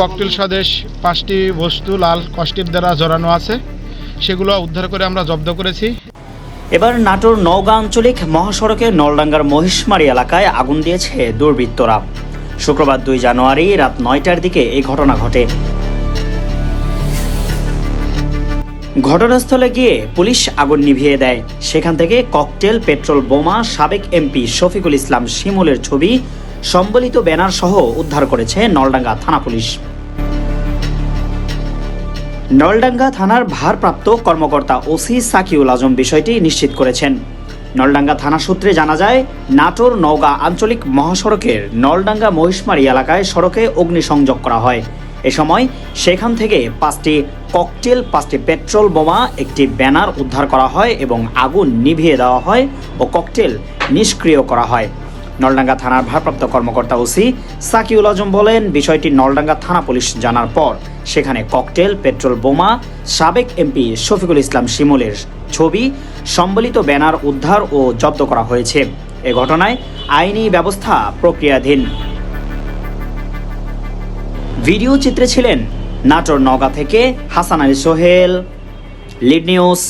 Cocktail স্বদেশ পাঁচটি বস্তু লাল কষ্টিপ দ্বারা জড়ানো আছে। সেগুলো উদ্ধার করে আমরা জব্দ করেছি। এবার নাটোর নওগাঁ আঞ্চলিক মহাসড়কের নলডাঙ্গার মহিষমারি এলাকায় আগুন দিয়েছে দুর্বৃত্তরা। শুক্রবার দুই জানুয়ারি রাত নয়টার দিকে এই ঘটনা ঘটে। ঘটনাস্থলে গিয়ে পুলিশ আগুন নিভিয়ে দেয়। সেখান থেকে ককটেল, পেট্রোল বোমা, সাবেক এমপি শফিকুল ইসলাম শিমুলের ছবি, সম্বলিত ব্যানার সহ উদ্ধার করেছে নলডাঙ্গা থানা পুলিশ। নলডাঙ্গা থানার ভারপ্রাপ্ত কর্মকর্তা ওসি সাকিউল আজম বিষয়টি নিশ্চিত করেছেন। নলডাঙ্গা থানা সূত্রে জানা যায়, নাটোর নওগাঁ আঞ্চলিক মহাসড়কের নলডাঙ্গা মহিষমারি এলাকায় সড়কে অগ্নিসংযোগ করা হয়। এ সময় সেখান থেকে পাঁচটি ককটেল, পাঁচটি পেট্রোল বোমা, একটি ব্যানার উদ্ধার করা হয় এবং আগুন নিভিয়ে দেওয়া হয় ও ককটেল নিষ্ক্রিয় করা হয়। নলডাঙ্গা থানার ভারপ্রাপ্ত কর্মকর্তা ওসি সাকিউল আজম বলেন, বিষয়টি নলডাঙ্গা থানা পুলিশ জানার পর সেখানে ককটেল, পেট্রোল বোমা, সাবেক এমপি শফিকুল ইসলাম শিমুলের ছবি, সম্বলিত ব্যানার উদ্ধার ও জব্দ করা হয়েছে। এ ঘটনায় আইনি ব্যবস্থা প্রক্রিয়াধীন। ভিডিও চিত্রে ছিলেন নাটোর নওগাঁ থেকে হাসান আলী সোহেল, লিড নিউজ।